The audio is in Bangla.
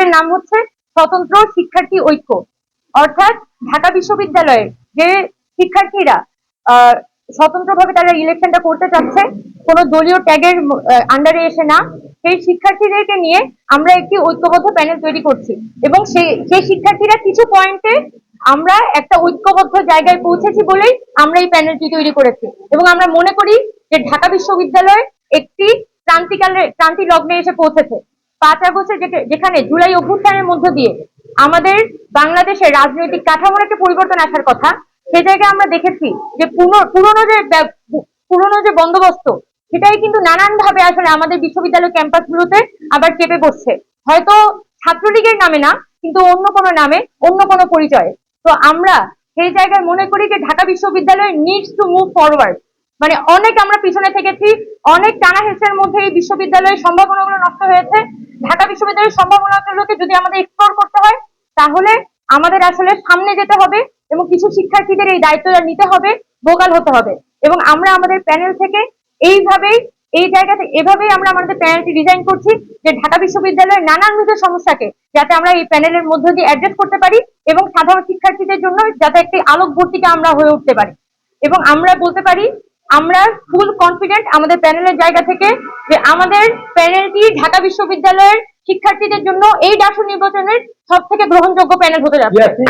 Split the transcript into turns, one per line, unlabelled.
প্যানেলের নাম হচ্ছে স্বতন্ত্র শিক্ষার্থী ঐক্য। অর্থাৎ ঢাকা বিশ্ববিদ্যালয়ের যে শিক্ষার্থীরা স্বতন্ত্রভাবে তারা ইলেকশনটা করতে চাচ্ছে, কোনো দলীয় ট্যাগের আন্ডারে এসে না, সেই শিক্ষার্থীদেরকে নিয়ে আমরা একটি ঐক্যবদ্ধ প্যানেল তৈরি করছি। এবং সেই সেই শিক্ষার্থীরা কিছু পয়েন্টে আমরা একটা ঐক্যবদ্ধ জায়গায় পৌঁছেছি বলেই আমরা এই প্যানেলটি তৈরি করেছি। এবং আমরা মনে করি যে ঢাকা বিশ্ববিদ্যালয় একটি ক্রান্তিকালে, ক্রান্তি লগ্নে এসে পৌঁছেছে। পাঁচ আগস্টে যেখানে জুলাই অভ্যুত্থানের মধ্য দিয়ে আমাদের বাংলাদেশের রাজনৈতিক কাঠামোর একটা পরিবর্তন আসার কথা সে জায়গায় আমরা দেখেছি যে পুরনো যে পুরনো যে বন্দোবস্ত, সেটাই কিন্তু নানান ভাবে আসলে আমাদের বিশ্ববিদ্যালয় ক্যাম্পাসগুলোতে আবার চেপে বসছে। হয়তো ছাত্রলীগের নামে না, কিন্তু অন্য কোনো নামে, অন্য কোনো পরিচয়ে। তো আমরা সেই জায়গায় মনে করি যে ঢাকা বিশ্ববিদ্যালয় নিডস টু মুভ ফরওয়ার্ড মানে অনেক আমরা পিছনে থেকেছি, অনেক টানা হেসের মধ্যে এই বিশ্ববিদ্যালয়ের সম্ভাবনাগুলো নষ্ট হয়েছে। ঢাকা বিশ্ববিদ্যালয়ের সম্ভাবনাগুলোকে যদি আমাদের এক্সপ্লোর করতে হয়, তাহলে আমাদের আসলে সামনে যেতে হবে এবং কিছু শিক্ষার্থীদের এই দায়িত্বটা নিতে হবে ভোকাল হতে হবে। এবং আমরা আমাদের প্যানেল থেকে এইভাবেই, এই জায়গাতে এভাবেই আমরা আমাদের প্যানেলটি ডিজাইন করছি যে ঢাকা বিশ্ববিদ্যালয়ের নানানবিধ সমস্যাকে যাতে আমরা এই প্যানেলের মধ্য দিয়ে অ্যাড্রেস করতে পারি এবং সাধারণ শিক্ষার্থীদের জন্য যাতে একটি আলোক আলোকবর্তিকা আমরা হয়ে উঠতে পারি। এবং আমরা বলতে পারি আমরা ফুল কনফিডেন্ট আমাদের প্যানেলের জায়গা থেকে যে আমাদের প্যানেলটি ঢাকা বিশ্ববিদ্যালয়ের শিক্ষার্থীদের জন্য এই ডাসু নির্বাচনের সব থেকে গ্রহণযোগ্য প্যানেল হতে যাচ্ছে.